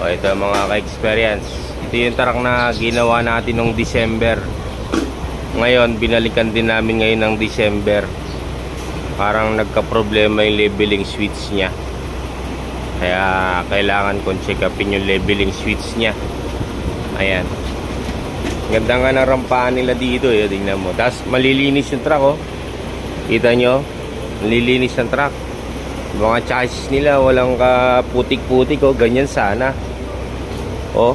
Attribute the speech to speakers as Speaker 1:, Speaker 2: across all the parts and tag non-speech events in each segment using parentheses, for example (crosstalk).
Speaker 1: O ito mga ka-experience. Ito yung tarak na ginawa natin nung December. Ngayon, binalikan din namin ngayon ng December. Parang nagka-problema yung leveling switch niya. Kaya kailangan kong check upin yung leveling switch niya. Ayan. Ganda nga ng rampahan nila dito eh. Tingnan mo. Tapos malilinis yung truck oh. Kita nyo? Malilinis ang truck. Mga chassis nila walang kaputik-putik oh. Ganyan sana. Oh.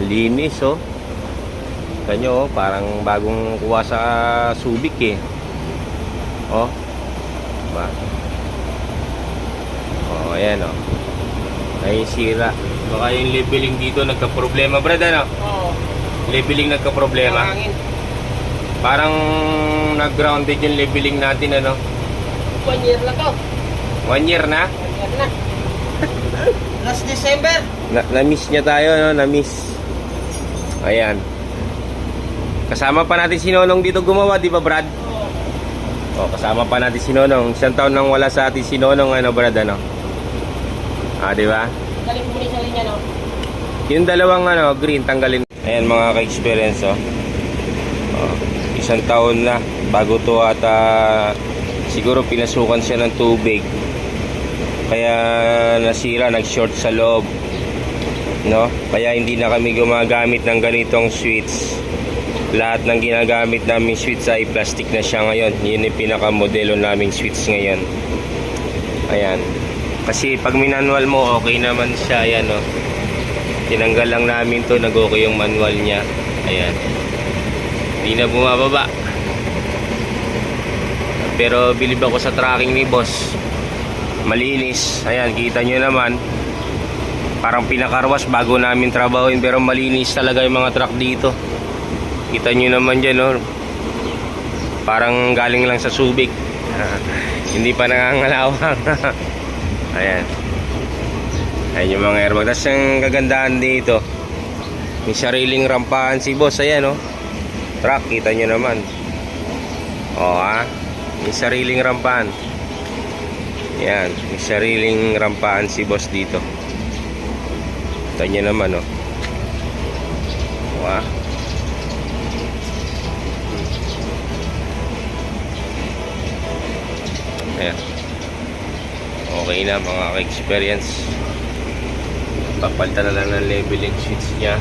Speaker 1: Linis oh. Kita nyo oh. Parang bagong kuha sa Subic eh. Oh. Diba? Oh, ayan oh. Ay sira. Baka yung leveling dito nagka-problema, brad ano?
Speaker 2: Oo.
Speaker 1: Leveling nagka-problema.
Speaker 2: Hangin.
Speaker 1: Parang nag-grounded yung leveling natin ano.
Speaker 2: One year lang to.
Speaker 1: One year na.
Speaker 2: One year na. (laughs) Last December.
Speaker 1: na na-miss niya tayo, no? Na-miss. Ayan. Kasama pa natin si Nonong dito gumawa, di ba Brad?
Speaker 2: Oo.
Speaker 1: O, kasama pa natin si Nonong. Isang taon nang wala sa atin si Nonong, ano Brad, ano? Ah, di ba?
Speaker 2: Galing po sa linya, no?
Speaker 1: Yung dalawang ano, green, tanggalin. Ayan mga ka-experience, oh. oh. Isang taon na bago to at ah, siguro pinasukan siya ng tubig. Kaya nasira, nag-short sa loob. No? Kaya hindi na kami gumagamit ng ganitong switch. Lahat ng ginagamit namin switch ay plastic na siya ngayon. Yun yung pinakamodelo naming switch ngayon. Ayan. Kasi pag minanwal mo, okay naman siya. Ayan, no? Tinanggal lang namin to, nag-okay yung manual niya. Ayan. Hindi na bumababa. Pero bilib ako sa tracking ni boss. Malinis. Ayan, kita nyo naman. Parang pinakarwas bago namin trabahoin. Pero malinis talaga yung mga truck dito. Kita nyo naman dyan, no? Parang galing lang sa Subic. (laughs) Hindi pa nangangalawang. (laughs) Ayan. Ayan yung mga airbag. Tapos yung kagandahan dito, may sariling rampahan si boss. Ayan, oh. Truck, kita nyo naman. O, ha? May sariling rampahan. Ayan, may sariling rampahan si boss dito. Kita nyo naman, oh. Ha? Ayan. Okay na mga ka-experience. Papalitan na lang ng leveling sheets niya.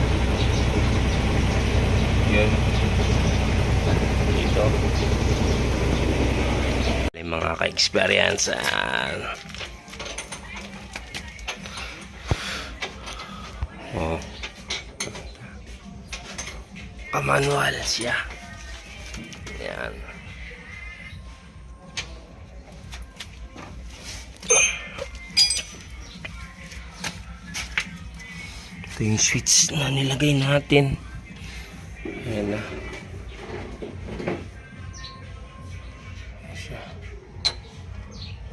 Speaker 1: Yun. Dito. May mga ka-experience. ah. Oh. Kamanual siya. Yan. Ito yung switch na nilagay natin.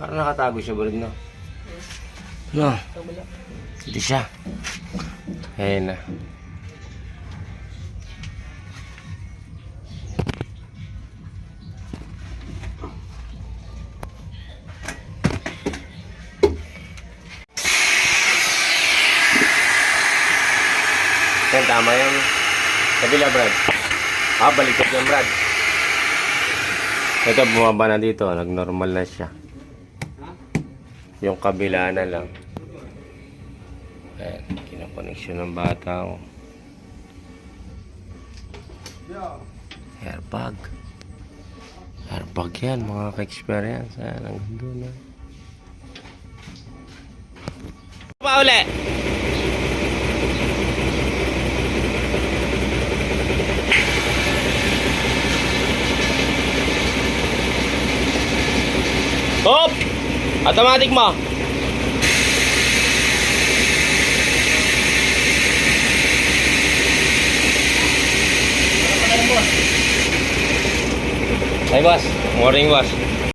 Speaker 1: Parang nakatago siya bro, no? No,
Speaker 2: Kabila.
Speaker 1: hindi siya. Ayan na. Yan, tama yung kabila, Brad. Ah, baliktad yung Brad. Ito, bumaba na dito. Nag-normal na siya. Yung kabila na lang. Ayan, kinakoneksyon ng bata ko. Airbag. Airbag yan, mga ka-experience. Ayan, ang ganda na. Pa uli! Hop! Automatic mo. Hey boss, morning boss.